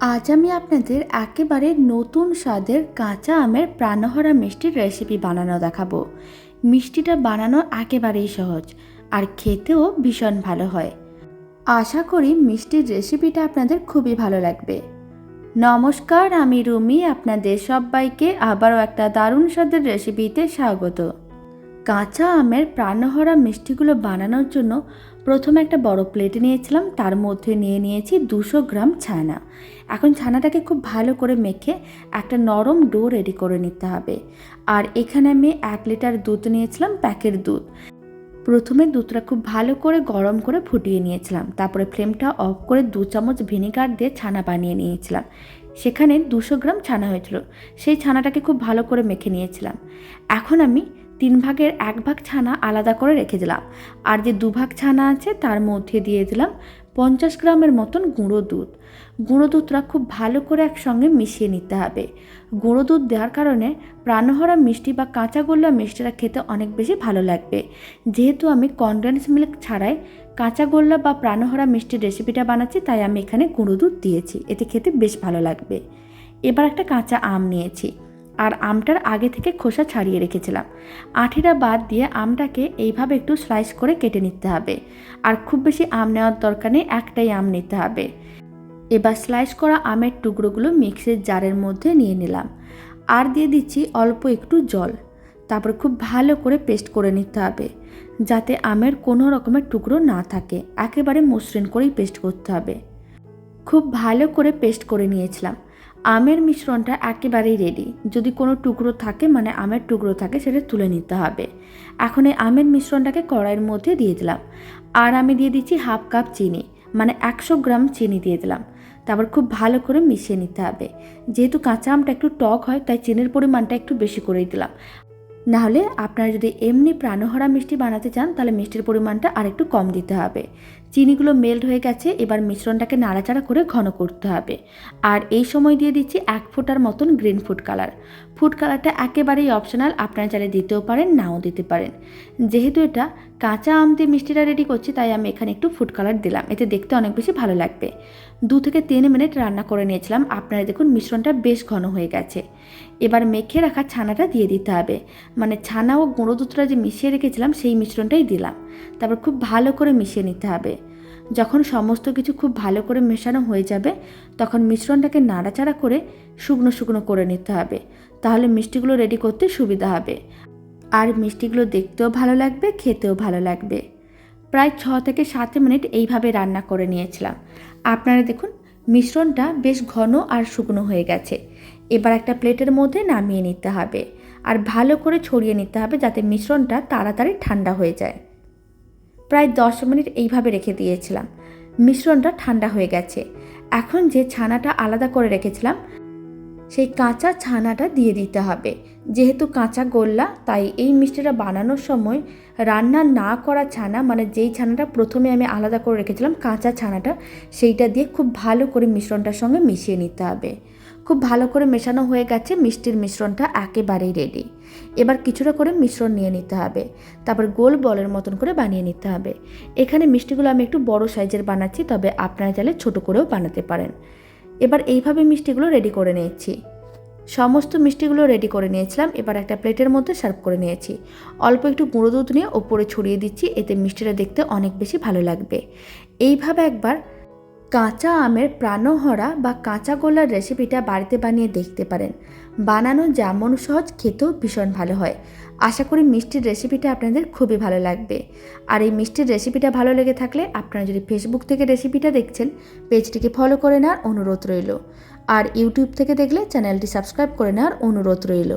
আজ আমি আপনাদের একেবারে নতুন স্বাদের কাঁচা আমের প্রাণহরা মিষ্টির রেসিপি বানানো দেখাবো। মিষ্টিটা বানানো একেবারেই সহজ, আর খেতেও ভীষণ ভালো হয়। আশা করি মিষ্টির রেসিপিটা আপনাদের খুবই ভালো লাগবে। নমস্কার, আমি রুমি, আপনাদের সবাইকে আবারও একটা দারুণ স্বাদের রেসিপিতে স্বাগত। কাঁচা আমের প্রাণহরা মিষ্টিগুলো বানানোর জন্য প্রথমে একটা বড় প্লেটে নিয়েছিলাম। তার মধ্যে নিয়ে নিয়েছি দুশো গ্রাম ছানা। এখন ছানাটাকে খুব ভালো করে মেখে একটা নরম ডো রেডি করে নিতে হবে। আর এখানে আমি এক লিটার দুধ নিয়েছিলাম, প্যাকেট দুধ। প্রথমে দুধটা খুব ভালো করে গরম করে ফুটিয়ে নিয়েছিলাম। তারপরে ফ্লেমটা অফ করে দু চামচ ভিনিগার দিয়ে ছানা বানিয়ে নিয়েছিলাম। সেখানে দুশো গ্রাম ছানা হয়েছিল। সেই ছানাটাকে খুব ভালো করে মেখে নিয়েছিলাম। এখন আমি তিন ভাগের এক ভাগ ছানা আলাদা করে রেখে দিলাম। আর যে দুভাগ ছানা আছে, তার মধ্যে দিয়ে দিলাম পঞ্চাশ গ্রামের মতন গুঁড়ো দুধ। গুঁড়ো দুধটা খুব ভালো করে একসঙ্গে মিশিয়ে নিতে হবে। গুঁড়ো দুধ দেওয়ার কারণে প্রাণহরা মিষ্টি বা কাঁচা গোল্লা মিষ্টিটা খেতে অনেক বেশি ভালো লাগবে। যেহেতু আমি কনডেন্স মিল্ক ছাড়াই কাঁচা গোল্লা বা প্রাণহরা মিষ্টির রেসিপিটা বানাচ্ছি, তাই আমি এখানে গুঁড়ো দুধ দিয়েছি। এতে খেতে বেশ ভালো লাগবে। এবার একটা কাঁচা আম নিয়েছি। আর আমটার আগে থেকে খোসা ছাড়িয়ে রেখেছিলাম। আঠিটা বাদ দিয়ে আমটাকে এইভাবে একটু স্লাইস করে কেটে নিতে হবে। আর খুব বেশি আম নেওয়ার দরকার নেই, একটাই আম নিতে হবে। এবার স্লাইস করা আমের টুকরোগুলো মিক্সের জারের মধ্যে নিয়ে নিলাম। আর দিয়ে দিচ্ছি অল্প একটু জল। তারপর খুব ভালো করে পেস্ট করে নিতে হবে, যাতে আমের কোনো রকমের টুকরো না থাকে। একেবারে মসৃণ করেই পেস্ট করতে হবে। খুব ভালো করে পেস্ট করে নিয়েছিলাম। আমের মিশ্রণটা একেবারেই রেডি যদি কোনো টুকরো থাকে মানে আমের টুকরো থাকে, সেটা তুলে নিতে হবে। এখন এই আমের মিশ্রণটাকে কড়াইয়ের মধ্যে দিয়ে দিলাম। আর আমি দিয়ে দিচ্ছি হাফ কাপ চিনি মানে একশো গ্রাম চিনি দিয়ে দিলাম। তারপর খুব ভালো করে মিশিয়ে নিতে হবে। যেহেতু কাঁচা আমটা একটু টক হয়, তাই চিনির পরিমাণটা একটু বেশি করেই দিলাম। নাহলে আপনারা যদি এমনি প্রাণহরা মিষ্টি বানাতে চান, তাহলে মিষ্টির পরিমাণটা আরেকটু কম দিতে হবে। চিনিগুলো মেল্ট হয়ে গেছে, এবার মিশ্রণটাকে নাড়াচাড়া করে ঘন করতে হবে। আর এই সময় দিয়ে দিচ্ছি এক ফোঁটার মতন গ্রিন ফুড কালার ফুড কালারটা একেবারেই অপশনাল আপনারা চাইলে দিতেও পারেন, নাও দিতে পারেন। যেহেতু এটা কাঁচা আম দিয়ে মিষ্টিটা রেডি করছি, তাই আমি এখানে একটু ফুড কালার দিলাম। এতে দেখতে অনেক বেশি ভালো লাগবে। দু থেকে তিন মিনিট রান্না করে নিয়েছিলাম। আপনারা দেখুন মিশ্রণটা বেশ ঘন হয়ে গেছে। এবার মেখে রাখা ছানাটা দিয়ে দিতে হবে। মানে ছানা ও গুঁড়ো দুধটা যে মিশিয়ে রেখেছিলাম, সেই মিশ্রণটাই দিলাম। তারপর খুব ভালো করে মিশিয়ে নিতে হবে। যখন সমস্ত কিছু খুব ভালো করে মেশানো হয়ে যাবে, তখন মিশ্রণটাকে নাড়াচাড়া করে শুকনো শুকনো করে নিতে হবে। তাহলে মিষ্টিগুলো রেডি করতে সুবিধা হবে। আর মিষ্টিগুলো দেখতেও ভালো লাগবে, খেতেও ভালো লাগবে। প্রায় ছ থেকে সাত মিনিট এইভাবে রান্না করে নিয়েছিলাম। আপনারা দেখুন, মিশ্রণটা বেশ ঘন আর শুকনো হয়ে গেছে। এবার একটা প্লেটের মধ্যে নামিয়ে নিতে হবে। আর ভালো করে ছড়িয়ে নিতে হবে যাতে মিশ্রণটা তাড়াতাড়ি ঠান্ডা হয়ে যায়। প্রায় দশ মিনিট এইভাবে রেখে দিয়েছিলাম। মিশ্রণটা ঠান্ডা হয়ে গেছে। এখন যে ছানাটা আলাদা করে রেখেছিলাম, সেই কাঁচা ছানাটা দিয়ে দিতে হবে। যেহেতু কাঁচা গোল্লা, তাই এই মিষ্টিটা বানানোর সময় রান্না না করা ছানা মানে যেই ছানাটা প্রথমে আমি আলাদা করে রেখেছিলাম, কাঁচা ছানাটা, সেইটা দিয়ে খুব ভালো করে মিশ্রণটার সঙ্গে মিশিয়ে নিতে হবে। খুব ভালো করে মেশানো হয়ে গেছে, মিষ্টির মিশ্রণটা একেবারেই রেডি এবার কিছুটা করে মিশ্রণ নিয়ে নিতে হবে। তারপর গোল বলের মতন করে বানিয়ে নিতে হবে। এখানে মিষ্টিগুলো আমি একটু বড় সাইজের বানাচ্ছি, তবে আপনারা চাইলে ছোটো করেও বানাতে পারেন। এবার এইভাবে মিষ্টিগুলো রেডি করে নিয়েছি। সমস্ত মিষ্টিগুলো রেডি করে নিয়েছিলাম, এবার একটা প্লেটের মধ্যে সার্ভ করে নিয়েছি। অল্প একটু গুঁড়ো দুধ নিয়ে ওপরে ছড়িয়ে দিচ্ছি, এতে মিষ্টিটা দেখতে অনেক বেশি ভালো লাগবে। এইভাবে একবার কাঁচা আমের প্রাণহরা বা কাঁচা গোলার রেসিপিটা বাড়িতে বানিয়ে দেখতে পারেন। বানানো যেমন সহজ, খেতেও ভীষণ ভালো হয়। আশা করি মিষ্টির রেসিপিটা আপনাদের খুবই ভালো লাগবে। আর এই মিষ্টির রেসিপিটা ভালো লেগে থাকলে আপনারা যদি ফেসবুক থেকে রেসিপিটা দেখছেন, পেজটিকে ফলো করে নেওয়ার অনুরোধ রইল। আর ইউটিউব থেকে দেখলে চ্যানেলটি সাবস্ক্রাইব করে নেওয়ার অনুরোধ রইল।